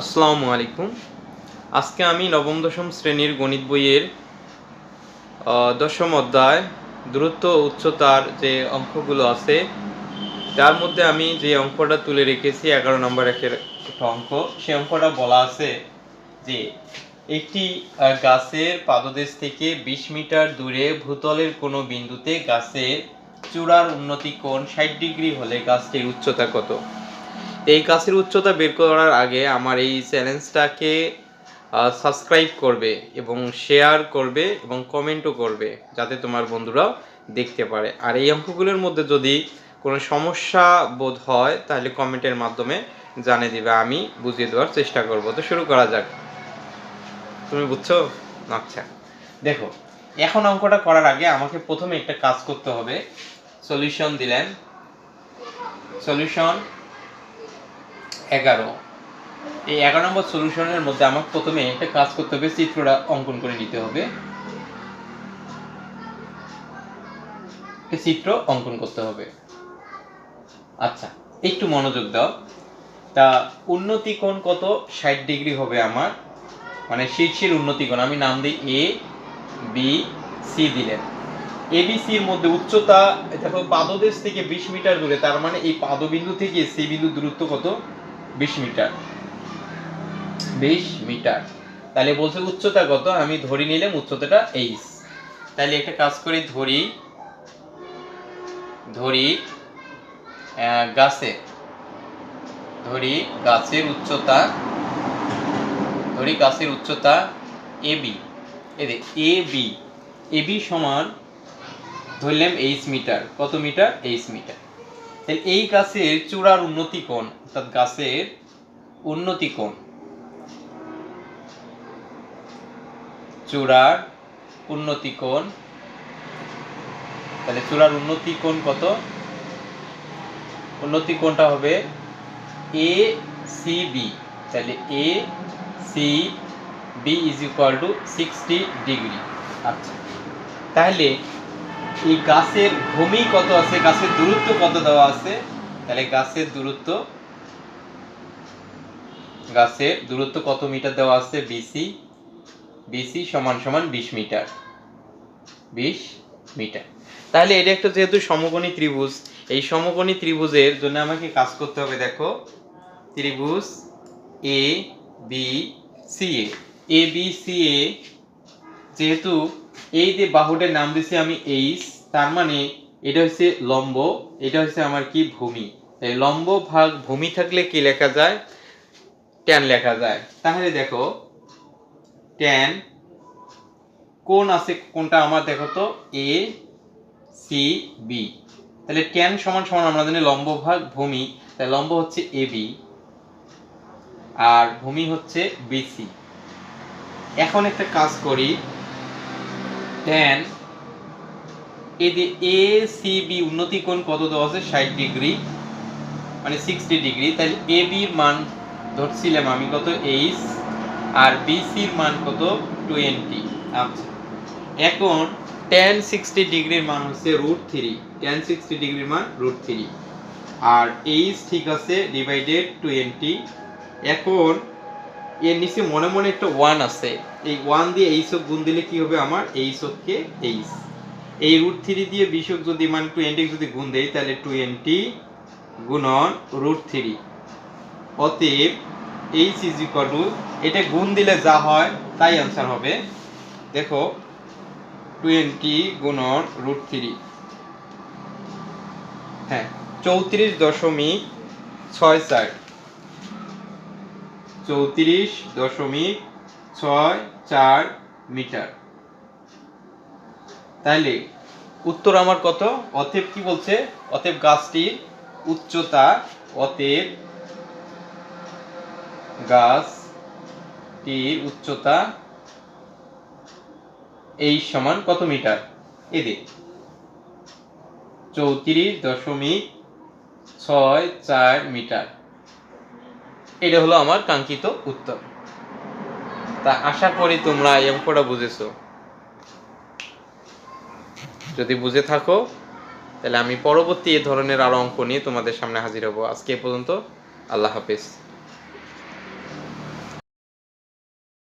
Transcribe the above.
আসসালামু আলাইকুম। আজকে আমি নবম, দশম শ্রেণির গণিত বইয়ের দশম অধ্যায় দূরত্ব উচ্চতার যে অঙ্কগুলো আছে, তার মধ্যে আমি যে অঙ্কটা তুলে রেখেছি, এগারো নম্বর একের একটা অঙ্ক সেই অঙ্কটা বলা আছে যে, একটি গাছের পাদদেশ থেকে বিশ মিটার দূরে ভূতলের কোনো বিন্দুতে গাছের চূড়ার উন্নতি কোণ ষাট ডিগ্রি হলে গাছটির উচ্চতা কত? এই গাছের উচ্চতা বের করার আগে আমার এই চ্যালেঞ্জটাকে সাবস্ক্রাইব করবে এবং শেয়ার করবে এবং কমেন্টও করবে যাতে তোমার বন্ধুরাও দেখতে পারে। আর এই অঙ্কগুলোর মধ্যে যদি কোনো সমস্যা বোধ হয়, তাহলে কমেন্টের মাধ্যমে জানিয়ে দিবে। আমি বুঝিয়ে দেওয়ার চেষ্টা করব। তো শুরু করা যাক। তুমি বুঝছ? আচ্ছা। দেখো, এখন অঙ্কটা করার আগে আমাকে প্রথমে একটা কাজ করতে হবে। সলিউশন দিলেন। সলিউশন এগারো। এই এগারো নম্বর সলিউশনের মধ্যে আমাকে প্রথমে একটা কাজ করতে হবে, চিত্রটা অঙ্কন করে নিতে হবে। চিত্র অঙ্কন করতে হবে। আচ্ছা একটু মনোযোগ দাও। তা উন্নতি কোণ কত? ষাট ডিগ্রি হবে আমার। মানে শীর্ষের উন্নতি কোণ, আমি নাম দিই এ বি সি দিলেন। এবিসির মধ্যে উচ্চতা, দেখো পাদদেশ থেকে বিশ মিটার দূরে, তার মানে এই পাদবিন্দু থেকে সি বিন্দু দূরত্ব কত? বিশ মিটার। বিশ মিটার। তাহলে বলছে উচ্চতা কত? আমি ধরি নিলাম উচ্চতাটা এইচ। তাহলে একটা কাজ করি, ধরি ধরি গাছে ধরি গাছের উচ্চতা, ধরি গাছের উচ্চতা এবি এদের এ বি এবি সমান ধরলাম এইচ মিটার। কত মিটার? H metre. তাহলে এই গাছের চূড়ার উন্নতি কোণ অর্থাৎ গাছের উন্নতি কোণ চূড়ার উন্নতি কোণ তাহলে চূড়ার উন্নতি কোণ কত? উন্নতি কোণটা হবে? এ সি বি তাহলে A C B is equal to sixty degree আচ্ছা। তাহলে এই গাছের ভূমি কত আছে, গাছের দূরত্ব কত দেওয়া আছে? তাহলে গাছের দূরত্ব গাছের দূরত্ব কত মিটার দেওয়া আছে? বিসি বিসি সমান সমান বিশ মিটার। বিশ মিটার। তাহলে এটা একটা যেহেতু সমকোণী ত্রিভুজ, এই সমকোণী ত্রিভুজের জন্য আমাকে কাজ করতে হবে, দেখো। ত্রিভুজ A B C A B C A যেহেতু এই যে বাহুটার নাম দিছি আমি এইচ তার মানে এটা হচ্ছে লম্ব, এটা হচ্ছে আমার কি ভূমি। এই লম্ব ভাগ ভূমি থাকলে কি লেখা যায়? ট্যান লেখা যায়। তাহলে দেখো ট্যান কোন আছে, কোনটা আমার দেখো তো? এ সি বি তাহলে ট্যান সমান সমান আমরা জানি লম্ব ভাগ ভূমি, তাই লম্ব হচ্ছে এ বি আর ভূমি হচ্ছে বিসি এখন একটা কাজ করি। ট্যান এদের এ সি বি উন্নতি কোণ কত দেওয়া আছে? ষাট ডিগ্রি। মানে সিক্সটি ডিগ্রি। তাহলে এ বির মান ধরছিলাম আমি কত? এইচ আর বি বিসির মান কত? টোয়েন্টি আচ্ছা। এখন টেন সিক্সটি ডিগ্রির মান হচ্ছে রুট থ্রি টেন সিক্সটি ডিগ্রির মান রুট থ্রি আর এইচ ঠিক আছে ডিভাইডেড টোয়েন্টি এখন এর নিচে মনে মনে একটা ওয়ান আছে। এই ওয়ান দিয়ে এই সব গুণ দিলে কি হবে আমার? এই সবকে এইচ। এই রুট থ্রি দিয়ে বিশক যদি মানে টোয়েন্টি যদি গুণ দেই, তাহলে টোয়েন্টি গুণন রুট থ্রি অতএব এইচ ইজ ইকুয়াল টু এটা গুণ দিলে যা হয়, তাই আনসার হবে। দেখো টোয়েন্টি গুণন রুট থ্রি হ্যাঁ চৌত্রিশ দশমিক ছয় চার। চৌত্রিশ দশমিক ছয় চার মিটার। তাহলে উত্তর আমার কত? অতএব কি বলছে? অতএব গাছটির উচ্চতা, অতএব গাছটির উচ্চতা এই সমান কত মিটার? এদের চৌত্রিশ দশমিক ছয় চার মিটার। এটা হলো আমার কাঙ্ক্ষিত উত্তর। তা আশা করি তোমরা এই অঙ্কটা বুঝেছ। যদি বুঝে থাকো, তাহলে আমি পরবর্তী এ ধরনের আরও অঙ্ক নিয়ে তোমাদের সামনে হাজির হব। আজকে এ পর্যন্ত আল্লাহ হাফেজ।